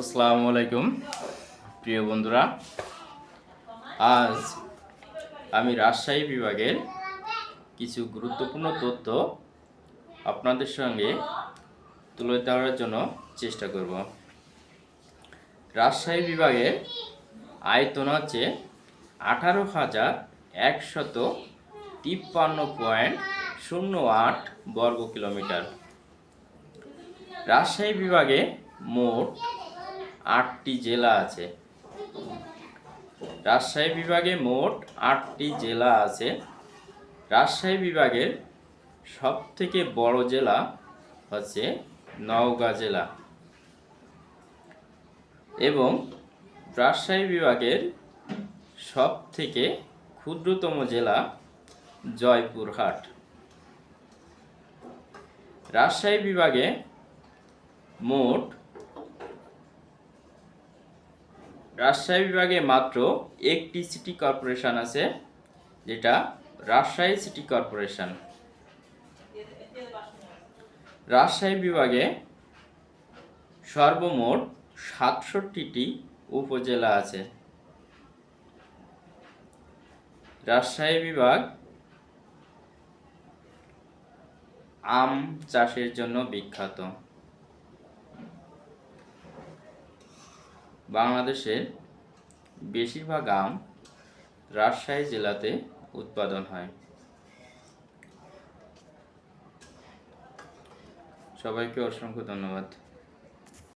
আসসালামু আলাইকুম, প্রিয় বন্ধুরা। আজ আমি রাজশাহী বিভাগের কিছু গুরুত্বপূর্ণ তথ্য আপনাদের সঙ্গে তুলে ধরার জন্য চেষ্টা করব। রাজশাহী বিভাগের আয়তন হচ্ছে আঠারো হাজার একশত তিপ্পান্ন পয়েন্ট শূন্য আট বর্গ কিলোমিটার। রাজশাহী বিভাগে মোট আটটি জেলা আছে। রাজশাহী বিভাগে মোট আটটি জেলা আছে। রাজশাহী বিভাগের সব থেকে বড় জেলা হচ্ছে নওগাঁ জেলা। এবং রাজশাহী বিভাগের সব থেকে ক্ষুদ্রতম জেলা জয়পুরহাট। রাজশাহী বিভাগে মোট রাজশাহী বিভাগে মাত্র একটি সিটি কর্পোরেশন আছে, যেটা রাজশাহী সিটি কর্পোরেশন রাজশাহী বিভাগে সর্বমোট সাতষট্টিটি উপজেলা আছে। রাজশাহী বিভাগ আম চাষের জন্য বিখ্যাত। বাংলাদেশের বেশিরভাগ আম রাজশাহী জেলাতে উৎপাদন হয়। সবাইকে অসংখ্য ধন্যবাদ।